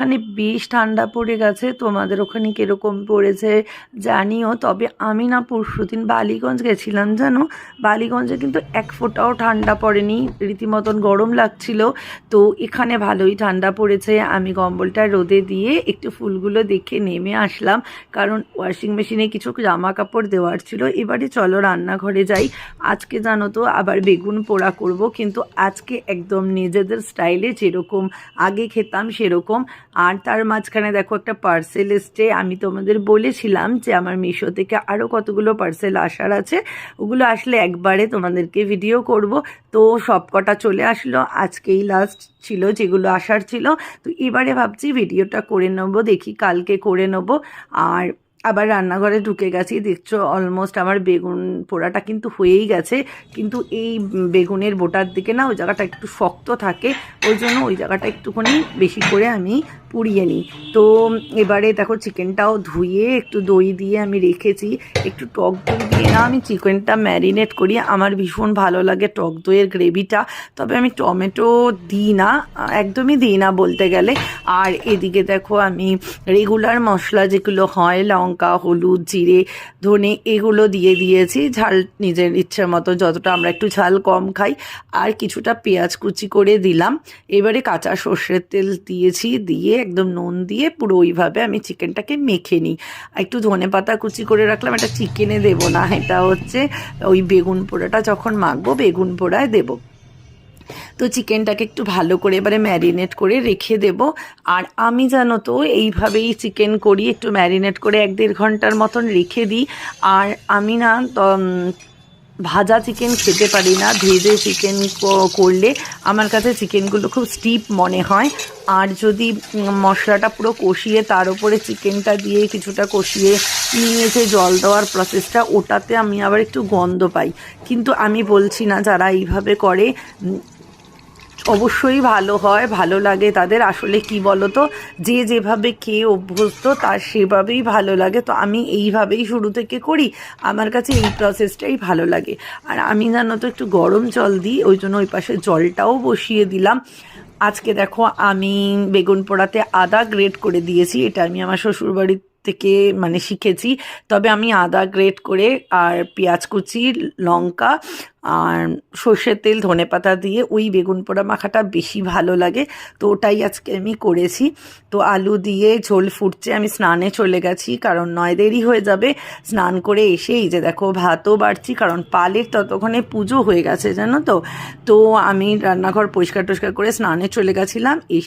এখানে বেশ ঠান্ডা পড়ে গেছে, তোমাদের ওখানে কীরকম পড়েছে জানিও। তবে আমি না পরশু দিন বালিগঞ্জ গেছিলাম, জানো? বালিগঞ্জে কিন্তু এক ফোঁটাও ঠান্ডা পড়েনি, রীতিমতন গরম লাগছিল। তো এখানে ভালোই ঠান্ডা পড়েছে। আমি কম্বলটা রোদে দিয়ে একটু ফুলগুলো দেখে নেমে আসলাম, কারণ ওয়াশিং মেশিনে কিছু জামা কাপড় দেওয়ার ছিল। এবারে চলো রান্নাঘরে যাই। আজকে জানো তো আবার বেগুন পোড়া করব, কিন্তু আজকে একদম নিজেদের স্টাইলে যেরকম, আগে খেতাম সেরকম। আর তার মাঝখানে দেখো একটা পার্সেল এসছে। আমি তোমাদের বলেছিলাম যে আমার মিশো থেকে আরও কতগুলো পার্সেল আসার আছে। ওগুলো আসলে একবারে তোমাদেরকে ভিডিও করব। তো সব কটা চলে আসলো। আজকেই লাস্ট ছিল যেগুলো আসার ছিল। তো এবারে ভাবছি ভিডিওটা করে নেব। দেখি কালকে করে নেব। আর আবার রান্নাঘরে ঢুকে গেছি, দেখছ অলমোস্ট আমার বেগুন পোড়াটা কিন্তু হয়েই গেছে। কিন্তু এই বেগুনের বোটার দিকে না ওই জায়গাটা একটু শক্ত থাকে, ওই জন্য ওই জায়গাটা একটুখানি বেশি করে আমি পুড়িয়ে নিই। তো এবারে দেখো চিকেনটাও ধুয়ে একটু দই দিয়ে আমি রেখেছি, একটু টক দই দিয়ে না আমি চিকেনটা ম্যারিনেট করি। আমার ভীষণ ভালো লাগে টক দইয়ের গ্রেভিটা তবে আমি টমেটো দিই না, একদমই দিই না বলতে গেলে। আর এদিকে দেখো আমি রেগুলার মশলা যেগুলো হয় লঙ্কা, হলুদ, জিরে, ধনে এগুলো দিয়ে দিয়েছি। ঝাল নিজের ইচ্ছের মতো যতটা আমরা একটু ঝাল কম খাই। আর কিছুটা পেঁয়াজ কুচি করে দিলাম। এবারে কাঁচা সর্ষের তেল দিয়েছি, দিয়ে একদম নুন দিয়ে পুরো ওইভাবে আমি চিকেনটাকে মেখে নিই। একটু ধনে পাতা কুচি করে রাখলাম, এটা চিকেনে দেবো না, এটা হচ্ছে ওই বেগুন পোড়াটা যখন মাখবো, বেগুন পোড়ায় দেবো। তো চিকেনটাকে একটু ভালো করে এবারে ম্যারিনেট করে রেখে দেব। আর আমি জানো তো, এইভাবেই চিকেন করি, একটু ম্যারিনেট করে এক দেড় ঘণ্টার মতন রেখে দিই। আর আমি না ভাজা চিকেন খেতে পারি না, ভেজে চিকেন করলে আমার কাছে চিকেনগুলো খুব স্টিপ মনে হয়। আর যদি মশলাটা পুরো কষিয়ে তার উপরে চিকেনটা দিয়ে কিছুটা কষিয়ে নিয়ে যে জল দেওয়ার প্রসেসটা ওটাতে আমি আবার একটু গন্ধ পাই। কিন্তু আমি বলছি না, যারা এইভাবে করে অবশ্যই ভালো হয়, ভালো লাগে তাদের। আসলে কি বলতো, যে যেভাবে খেয়ে অভ্যস্ত, তার সেভাবেই ভালো লাগে। তো আমি এইভাবেই শুরু থেকে করি। আমার কাছে এই প্রসেসটাই ভালো লাগে। আর আমি জানো তো, একটু গরম জল দিই, ওই জন্য ওই পাশে জলটাও বসিয়ে দিলাম। আজকে দেখো, আমি বেগুন পোড়াতে আদা গ্রেট করে দিয়েছি। এটা আমি আমার শ্বশুরবাড়ির থেকে মানে শিখেছি। তবে আমি আদা গ্রেট করে আর পেঁয়াজ কুচি, লঙ্কা আর সর্ষের তেল, ধনে পাতা দিয়ে ওই বেগুন পোড়া মাখাটা বেশি ভালো লাগে। তো ওটাই আজকে আমি করেছি। তো আলু দিয়ে ঝোল ফুটছে, আমি স্নানে চলে গেছি কারণ নয় দেরি হয়ে যাবে। স্নান করে এসে এই যে দেখো ভাতও বাড়ছি কারণ পালের ততক্ষণে পুজো হয়ে গেছে, জানো তো? তো আমি রান্নাঘর পরিষ্কার টরিষ্কার করে স্নানে চলে গেছিলাম